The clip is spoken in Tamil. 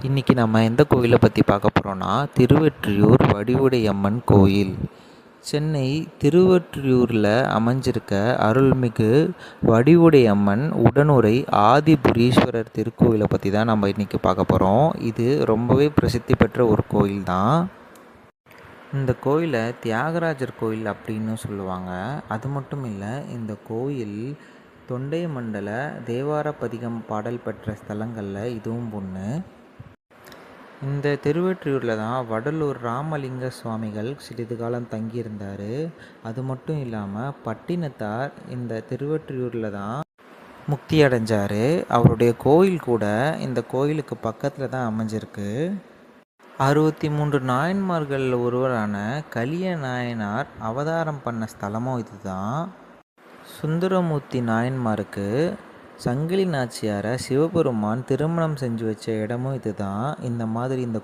இன்றைக்கி நம்ம எந்த கோயிலை பற்றி பார்க்க போகிறோன்னா திருவெற்றியூர் வடிவுடையம்மன் கோயில். சென்னை திருவற்றியூரில் அமைஞ்சிருக்க அருள்மிகு வடிவுடையம்மன் உடனுரை ஆதிபுரீஸ்வரர் திருக்கோயிலை பற்றி தான் நம்ம இன்றைக்கி பார்க்க போகிறோம் இது ரொம்பவே பிரசித்தி பெற்ற ஒரு கோயில் தான். இந்த கோயிலை தியாகராஜர் கோயில் அப்படின்னு சொல்லுவாங்க. அது மட்டும் இல்லை இந்த கோயில் தொண்டை மண்டல தேவார பதிகம் பாடல் பெற்ற ஸ்தலங்களில் இதுவும் ஒன்று இந்த திருவெற்றியூரில் தான் வடலூர் ராமலிங்க சுவாமிகள் சிறிது காலம் தங்கியிருந்தார். அது மட்டும் இல்லாமல் பட்டினத்தார் இந்த திருவெற்றியூரில் தான் முக்தி அடைஞ்சார். அவருடைய கோயில் கூட இந்த கோயிலுக்கு பக்கத்தில் தான் அமைஞ்சிருக்கு. அறுபத்தி மூன்று நாயன்மார்களில் ஒருவரான கலிய நாயனார் அவதாரம் பண்ண ஸ்தலமும் இதுதான். சுந்தரமூர்த்தி நாயன்மாருக்கு சங்கிலி நாச்சியாரை சிவபெருமான் திருமணம் செஞ்சு வச்ச இடமும் இதுதான். இந்த மாதிரி இந்த